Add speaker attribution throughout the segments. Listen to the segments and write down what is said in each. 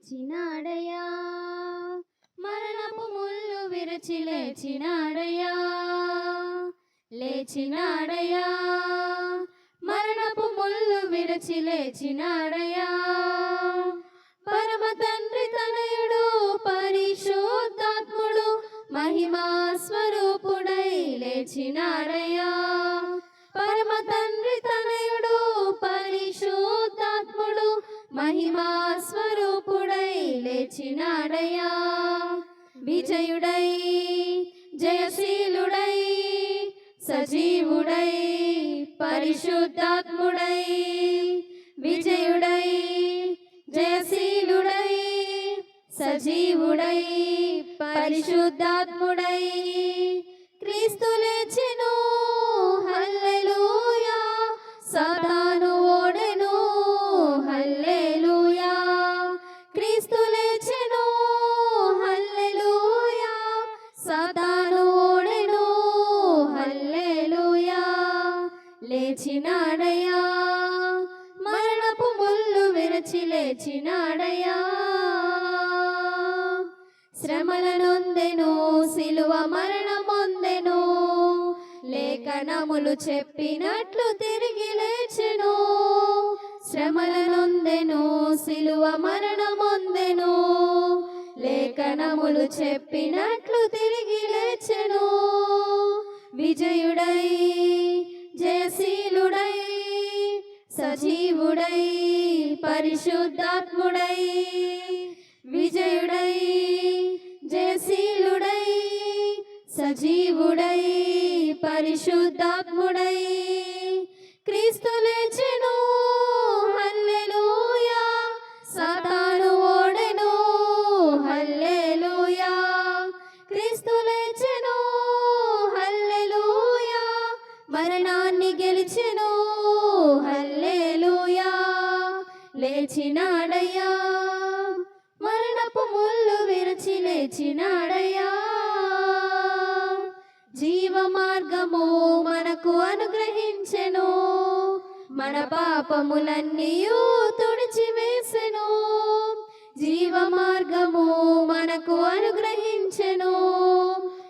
Speaker 1: లేచినాడయ్యా. మరణపు ముళ్ళు విరచి లేచినాడయా లేచినాడయా మరణపు ముళ్ళు విరచి లేచినాడయా పరమ తండ్రి తనయుడు పరిశుద్ధాత్ముడు మహిమా స్వరూపుడై లేచినాడయా పరమ తండ్రి తనయుడు పరిశుద్ధాత్ముడు మహిమా స్వరూపు లేచినాడయ్యా విజయుడై జయశీలుడై సజీవుడై పరిశుద్ధాత్ముడై విజయుడై జయశీలుడై సజీవుడై పరిశుద్ధాత్ముడై క్రీస్తు లేచెను లేచినాడయా మరణపు ముళ్ళు విరచి లేచినాడయా శ్రమలనొందెను సిలువ మరణమొందెను లేఖనములు చెప్పినట్లు తిరిగి లేచెను. శ్రమలనొందెను సిలువ మరణమొందెను లేఖనములు చెప్పినట్లు తిరిగి లేచెను. విజయుడై జయశీలుడై సజీవుడై పరిశుద్ధాత్ముడై విజయుడై జయశీలుడై సజీవుడై పరిశుద్ధాత్ముడై. క్రీస్తు లేచెను హల్లెలూయా సతాను ఓడెను హల్లెలూయా. క్రీస్తు లేచెను హల్లెలూయా మరణా లేచెను హల్లెలూయా లేచినాడయ్యా. మరణపు ముళ్ళు విరచి లేచినాడయ్యా. జీవ మార్గము మనకు అనుగ్రహించెను. మన పాపములన్నీ తుడిచివేసెను. జీవ మార్గము మనకు అనుగ్రహించెను.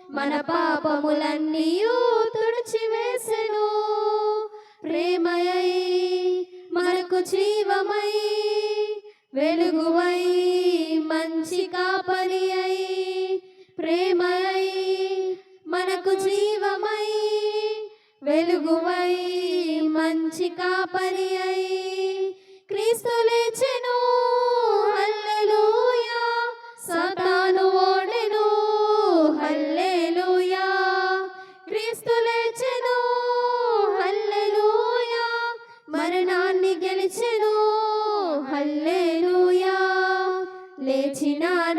Speaker 1: మన పాపములన్నీ జీవమై వెలుగువై మంచి కాపరి అయి ప్రేమయై మనకు జీవమై వెలుగువై మంచి కాపరి అయి క్రీస్తు లేచెను లేచినాడయ్యా